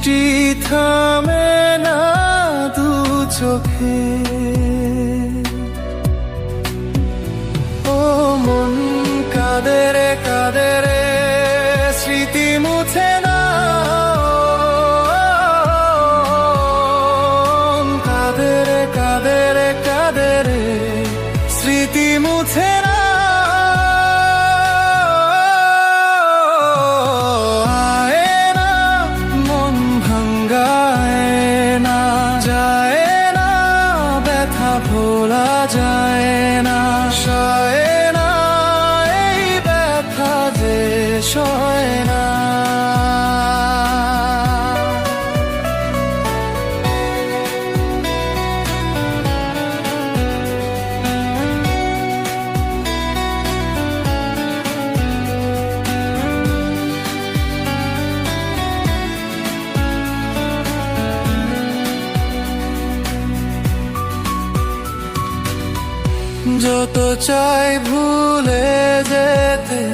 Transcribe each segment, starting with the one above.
বৃষ্টি থামে না দু চোখে। যত চাই ভুলে যেতে।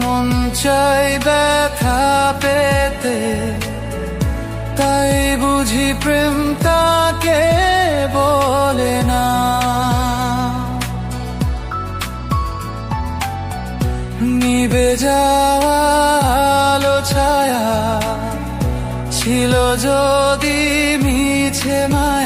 মন চাই ব্যথা পেতে। তাই বুঝি প্রেম তাকে বলে না। নিবে যাওয়া আলো ছায়া ছিল যদি মিছে মায়া।